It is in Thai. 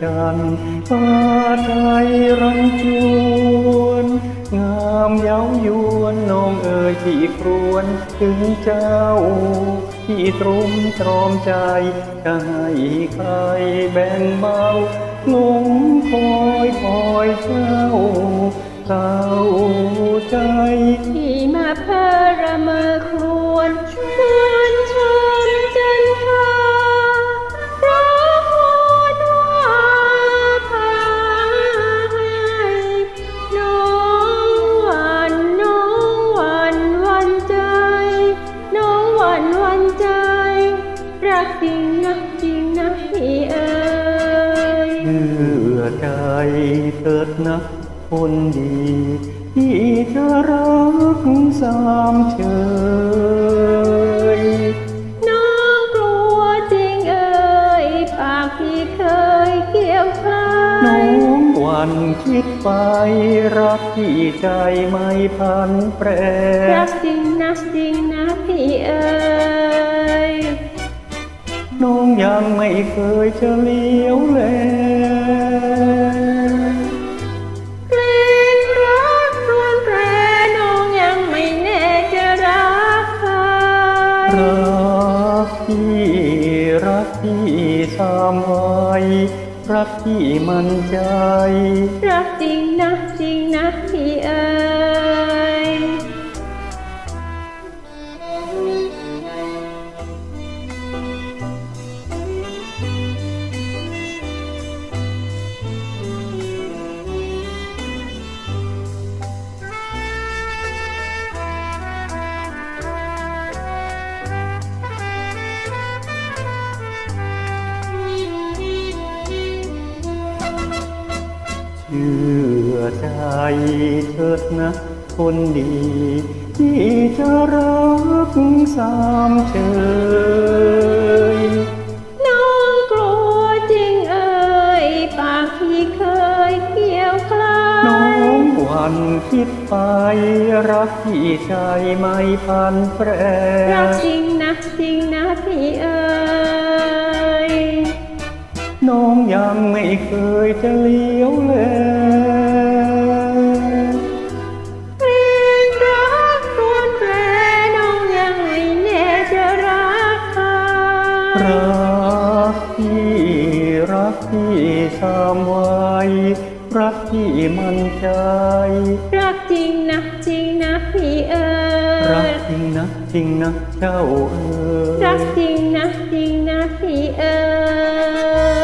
ฉันฟ้าไทยรันจวน งามเย้ายวนน้องเอ๋ยที่ครวนถึงเจ้า ที่ตรุมตรอมใจจะให้ใครแบ่งเบาหลงคอยคอยเจ้าเศร้าใจ จริงนะจริงนะพี่เอ๋ยเชื่อใจเถิดนะคนดีที่จะรักสามเชยน้องกลัวจริงเอ่ยปากที่เคยเกี่ยวข้าน้อยงหวันคิดไปรักที่ใจไม่พันแปรรักจริงนะจริงนะพี่เอ๋ยน้อง ยังไม่เคยจะเลี้ยวแลเกรงรักรวนแปรน้องยังไม่แน่จะรักใครรักที่รักที่สามไว้รักที่มันใจ รักจริงนะจริงนะพี่เอ๋ย เชื่อใจเถิดนะคนดีที่จะรักสามเชยน้องกลัวจริงเอ่ยปากที่เคยเกี่ยวคลาน้อยงหวันคิดไปรักที่ใจไม่พันแปรรักจริงนะจริงนะพี่เอ๋ยน้องยังไม่ เคยจะเลี้ยวแลเพลงรักรวนแปรน้องยังไม่แน่จะรักใครรักที่รักที่สามไว้รักที่มันใจ รักจริงนะจริงนะพี่เอ๋รักยจริงนะจริงนะเจ้าเอ๋ยรักจริงนะจริงนะพี่เอ๋ย